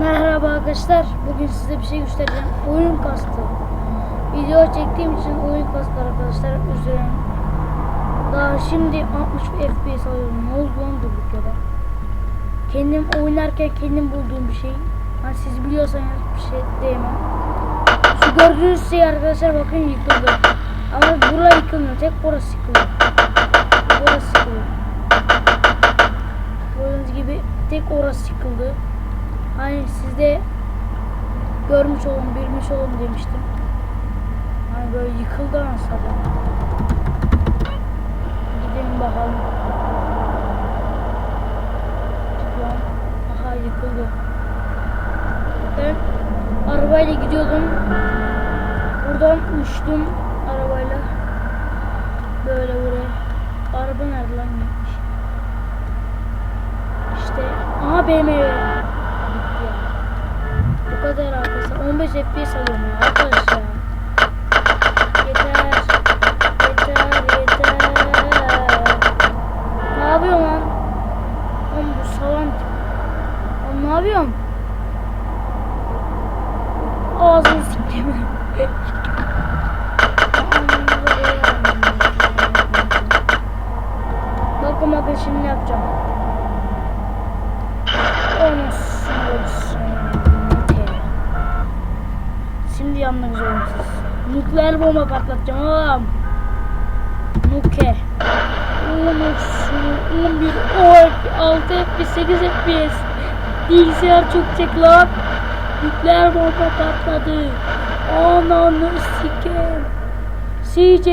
Merhaba arkadaşlar. Bugün size bir şey göstereceğim. Oyun kastı. Video çektiğim için oyun kastı arkadaşlar. Üzülün. Daha şimdi 60 FPS alıyorum. Ne oldu lan durduk yere? Kendim oynarken kendim bulduğum bir şey. Hani siz biliyorsanız bir şey diyemem. Şu gördüğünüz şey arkadaşlar bakın yıkıldı. Ama burası yıkılmıyor. Tek burası yıkılıyor. Burası yıkılıyor. Gördüğünüz gibi tek orası yıkıldı. Hani sizde görmüş olun, bilmiş olun demiştim. Hani böyle yıkıldı anasada. Gidelim bakalım. Aha yıkıldı. Ben arabayla gidiyordum. Buradan uçtum arabayla. Böyle buraya. Araba nerede lan gitmiş? İşte aha BMW. 15 FPS alıyorum ya arkadaş ya. Yeter. Yeter yeter. Ne yapıyorsun lan? Oğlum bu salan. Oğlum ne yapıyorsun? Ağzını sikeyim. Bakın bakın şimdi yapacağım. Onu olsun. Şimdi yanmak zorundasınız. Nukleer bomba patlatacağım oğlum. Nuke. 13, 11, 16 FPS, 8 FPS. Bilgisayar çok çek lan. Nükleer bomba patladı. Ananı sikeyim. CJ.